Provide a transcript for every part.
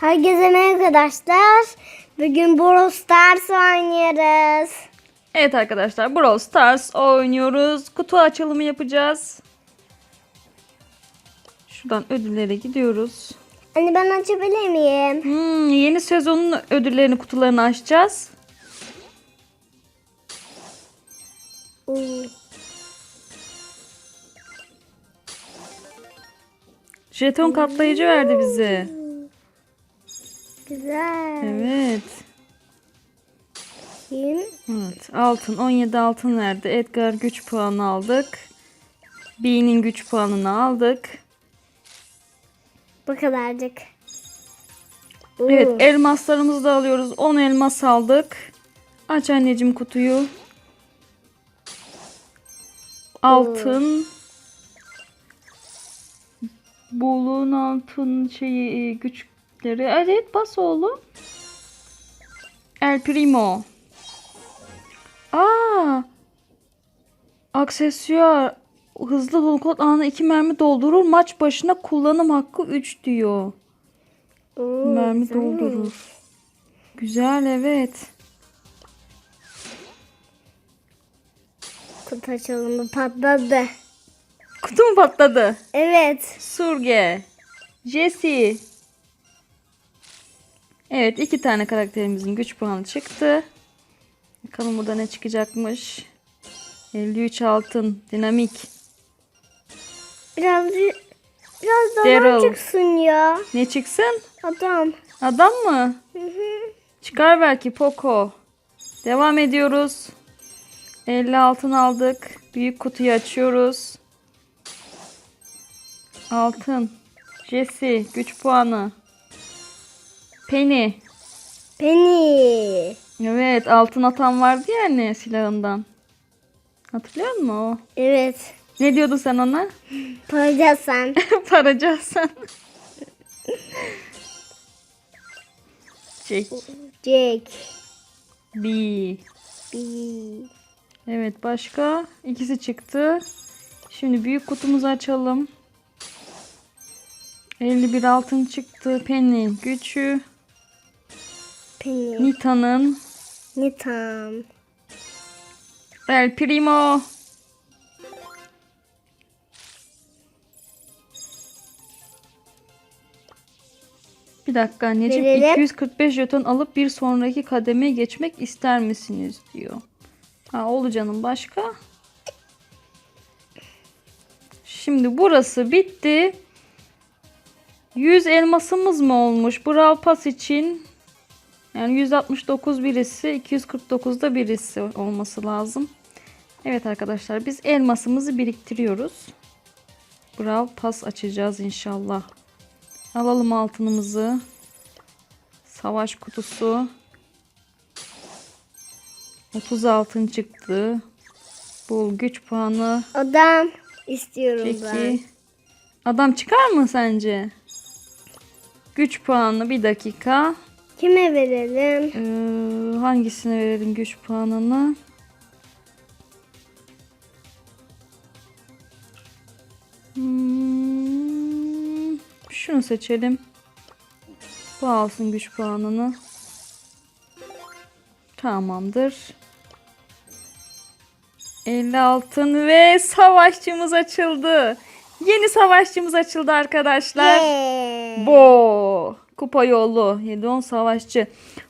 Herkese merhaba arkadaşlar. Bugün Brawl Stars oynuyoruz. Evet arkadaşlar Brawl Stars oynuyoruz. Kutu açılımı yapacağız. Şuradan ödüllere gidiyoruz. Anne ben açabilir miyim? Hmm, yeni sezonun ödüllerini kutularını açacağız. Jeton katlayıcı verdi bize. Güzel. Evet. Kim? Evet. Altın 17 altın verdi. Edgar güç puanı aldık. B'nin güç puanını aldık. Bu kadarcık. Oo, Evet elmaslarımızı da alıyoruz. 10 elmas aldık. Aç anneciğim kutuyu. Altın. Buluğun altın şeyi e, güçleri. Evet bas oğlum. El Primo. Aa. Aksesuar. Hızlı dolukot anında iki mermi doldurur. Maç başına kullanım hakkı 3 diyor. oo, Mermi güzel. doldurur. Güzel evet. Kutu açılımı patladı. Kutu mu patladı? Evet. Surge. Jesse. Evet iki tane karakterimizin güç puanı çıktı. Bakalım burada ne çıkacakmış. 53 altın. Dinamik. Biraz biraz da Daryl. adam çıksın ya. Ne çıksın? Adam. Adam mı? Çıkar belki Poco. Devam ediyoruz. 50 altın aldık. Büyük kutuyu açıyoruz. Altın. Jesse. Güç puanı. Penny. Penny. Evet altın atan vardı ya anne silahından. Hatırlıyor musun o? Evet. Ne diyordun sen ona? Paracasan. Paracasan. Jack. Jack. B. B. Evet başka ikisi çıktı. Şimdi büyük kutumuzu açalım. 51 altın çıktı. Penny gücü. Penny. Nita'nın. Nitam. El Primo. Bir dakika anneciğim. Verelim. 245 jeton alıp bir sonraki kademeye geçmek ister misiniz diyor. Ha oldu canım başka. Şimdi burası bitti. 100 elmasımız mı olmuş? Brawl Pass için yani 169 birisi, 249 da birisi olması lazım. Evet arkadaşlar biz elmasımızı biriktiriyoruz. Brawl Pass açacağız inşallah. Alalım altınımızı. Savaş kutusu. 30 altın çıktı. Bul güç puanı. Adam istiyorum ben. Peki. Adam çıkar mı sence? Güç puanı bir dakika. Kime verelim? Ee, hangisine verelim güç puanını? Hmm, şunu seçelim. Bu alsın güç puanını. Tamamdır. 50 altın ve savaşçımız açıldı. Yeni savaşçımız açıldı arkadaşlar. Yeah. Bo. Kupa yolu. 7-10 savaşçı.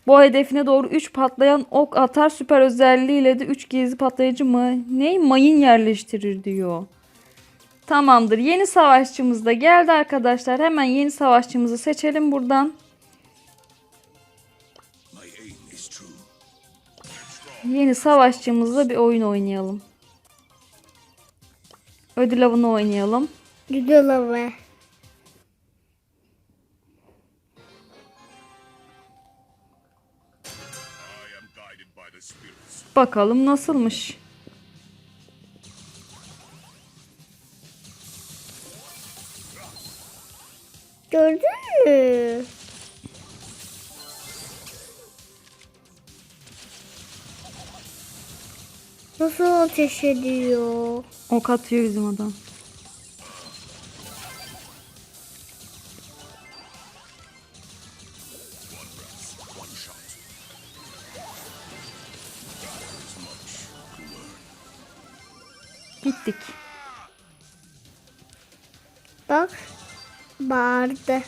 Bu hedefine doğru 3 patlayan ok atar süper özelliğiyle de 3 gizli patlayıcı mı? Ne? Mayın yerleştirir diyor. Tamamdır. Yeni savaşçımız da geldi arkadaşlar. Hemen yeni savaşçımızı seçelim buradan. Yeni savaşçımızla bir oyun oynayalım. Ödül avını oynayalım. Güzel hava. Bakalım nasılmış. Gördün mü? Nasıl ateş ediyor? Ok atıyor bizim adam. Gittik. Bak bağırdı.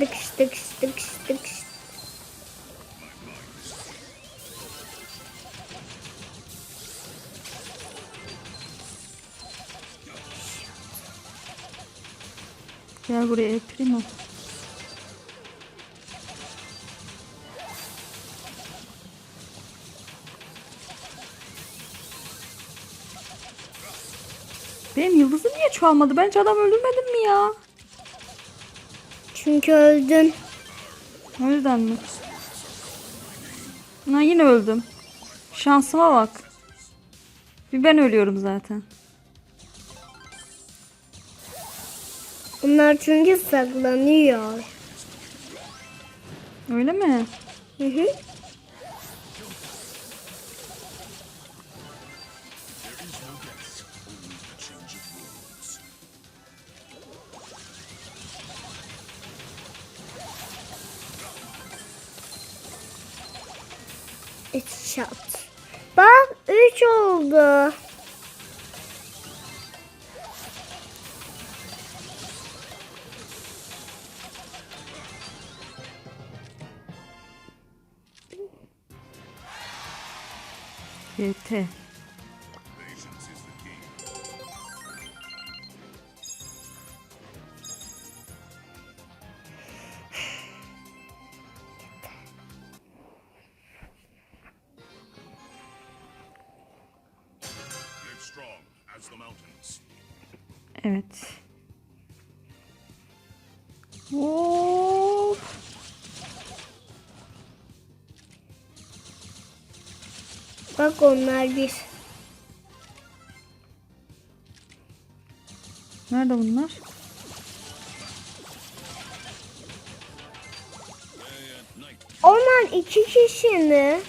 Dıkış dıkış dıkış dıkış. Gel buraya Primo. Benim yıldızım niye çoğalmadı? Bence adam öldürmedim mi ya? Çünkü öldün. O yüzden mi? Ha, yine öldüm. Şansıma bak. Bir ben ölüyorum zaten. Bunlar çünkü saklanıyor. Öyle mi? Hı hı. Üç shot. Bak üç oldu. GT. Evet. Hop. Bak onlar bir. Nerede bunlar? Onlar iki kişi mi?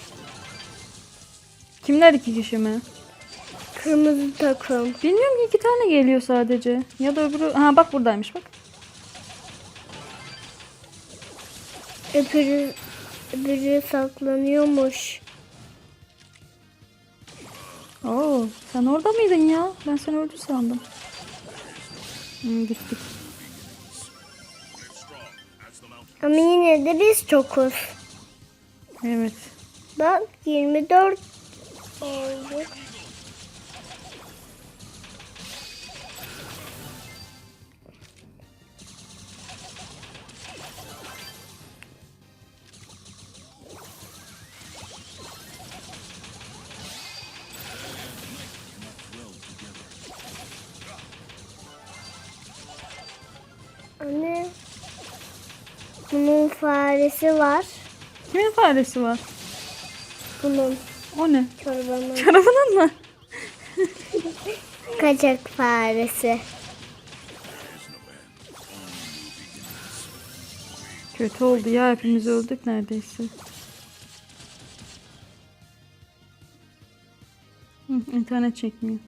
Kimler iki kişi mi? Kırmızı takım. Bilmiyorum ki iki tane geliyor sadece. Ya da öbürü... Ha bak buradaymış bak. Öbürü, öbürü saklanıyormuş. Oo, sen orada mıydın ya? Ben seni öldü sandım. Hı, gittik. Ama yine de biz çokuz. Evet. Bak 24 oldu. Faresi var. Kimin faresi var? Bunun O ne? çorbanın Çorabının mı? kaçak faresi. Kötü oldu ya hepimiz öldük neredeyse. Hı, internet çekmiyor.